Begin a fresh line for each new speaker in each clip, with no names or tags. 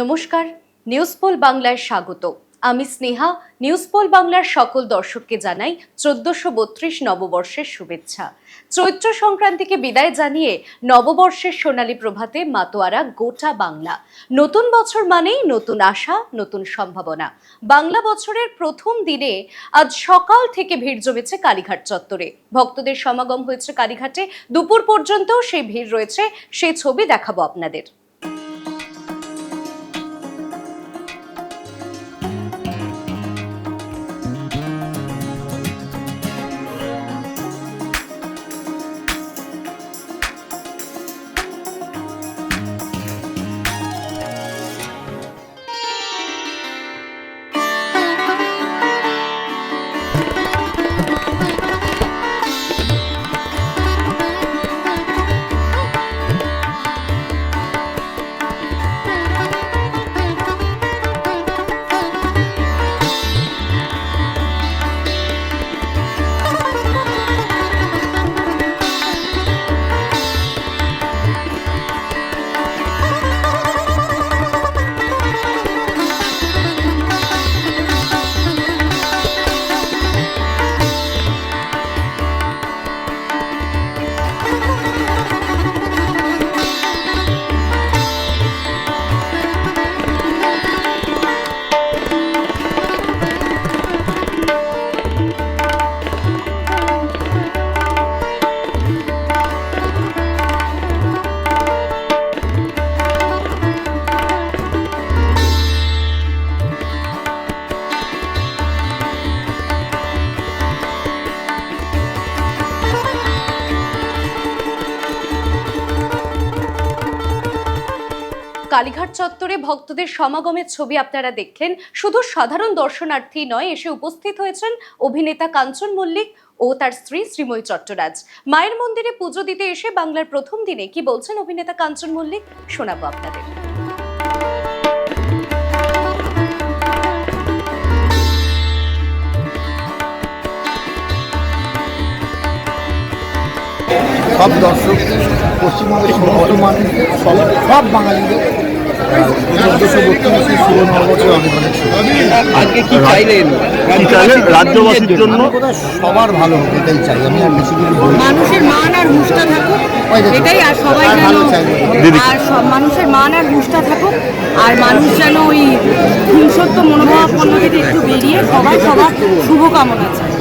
নমস্কার news pole বাংলায় স্বাগত। আমি স্নেহা নিউজ পোল বাংলার সকল দর্শককে জানাই চোদ্দশো বত্রিশ নববর্ষের শুভেচ্ছা। চৈত্র সংক্রান্তিকে বিদায় জানিয়ে নববর্ষের সোনালী প্রভাতে মাতোয়ারা গোটা বাংলা। নতুন বছর মানেই নতুন আশা, নতুন সম্ভাবনা। বাংলা বছরের প্রথম দিনে আজ সকাল থেকে ভিড় জমেছে কালীঘাট চত্বরে। ভক্তদের সমাগম হয়েছে কালীঘাটে। দুপুর পর্যন্ত সেই ভিড় রয়েছে। সেই ছবি দেখাবো আপনাদের। কালীঘাট চত্বরে ভক্তদের সমাগমের ছবি আপনারা দেখলেন। শুধু সাধারণ দর্শনার্থী নয়, এসে উপস্থিত হয়েছেন অভিনেতা কাঞ্চন মল্লিক ও তার স্ত্রী শ্রীময়ী চট্টরাজ। মায়ের মন্দিরে পুজো দিতে এসে বাংলার প্রথম দিনে কি বলছেন অভিনেতা কাঞ্চন মল্লিক? শোনাবো আপনাদের।
সব দর্শক, পশ্চিমবঙ্গের সব সব বাঙালিদের
রাজ্যবাসীর জন্য?
সবার ভালো হোক এটাই চাই। আমি আর বেশি কিছু
মানুষের মান আর হুঁশটা থাকুক এটাই আর সবাই যেন। আর সব মানুষের মান আর হুঁশটা থাকুক আর মানুষ যেন ওই হিংসত্ব মনোভাবাপন্ন থেকে একটু বেরিয়ে সবাই সবার শুভকামনা চায়।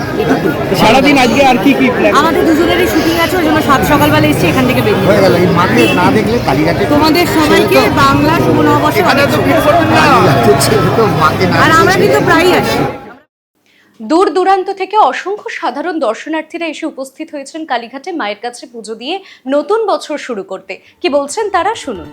সারাদিন আজকে আর কি কি প্ল্যান
আমাদের দুজনেরই শুটিং আছে ওই জন্য সাত সকালবেলা এসেছি এখান থেকে বেরিয়ে
হয়ে গেল। এই মাকে না দেখলে কালীঘাটে
তোমাদের সবাইকে বাংলা শুভ নববর্ষ আর আমরা কিন্তু প্রায়ই আসি।
দূর দূরান্ত থেকে অসংখ্য সাধারণ দর্শনার্থীরা এসে উপস্থিত হয়েছেন কালীঘাটে মায়ের কাছে পুজো দিয়ে নতুন বছর শুরু করতে। কি বলছেন তারা শুনুন।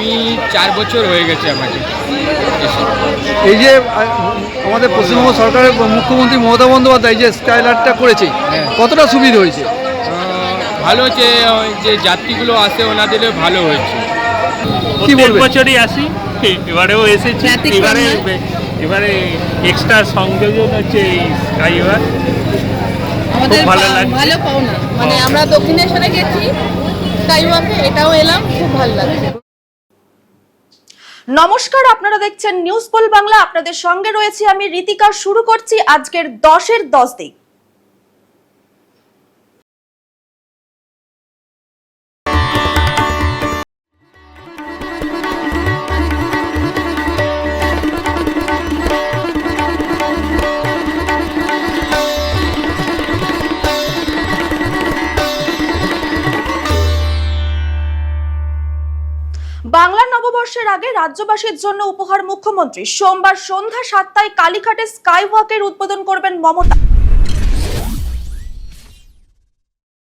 আমি চার বছর হয়ে গেছে আমাকে।
এই যে আমাদের পশ্চিমবঙ্গ সরকারের মুখ্যমন্ত্রী মমতা বন্দ্যোপাধ্যায় যে স্কাইলাইটটা করেছে
হ্যাঁ।
কতটা সুবিধা হয়েছে?
ভালো যে ওই যে যাত্রীগুলো আসে ওনাদেরও ভালো হয়েছে।
কি
বছরই আসি এবারেও এসেছি। এবারে
না?
এবারে এক্সট্রা সংযোজন হচ্ছে এই স্কাইওয়ার
আমাদের
ভালো
পা-
লাগছে।
ভালো পাওনা। মানে আমরা দক্ষিণেশ্বরে গেছি স্কাইওয়াকে এটাও এলাম খুব ভালো লাগছে।
নমস্কার, আপনারা দেখছেন নিউজ পোল বাংলা। আপনাদের সঙ্গে রয়েছি আমি, রীতিকা। শুরু করছি আজকের দশের দশ দিক। নববর্ষের আগে রাজ্যবাসীর জন্য উপহার মুখ্যমন্ত্রী। সোমবার সন্ধ্যা সাতটায় কালীঘাটে স্কাইওয়াকের উদ্বোধন করবেন মমতা।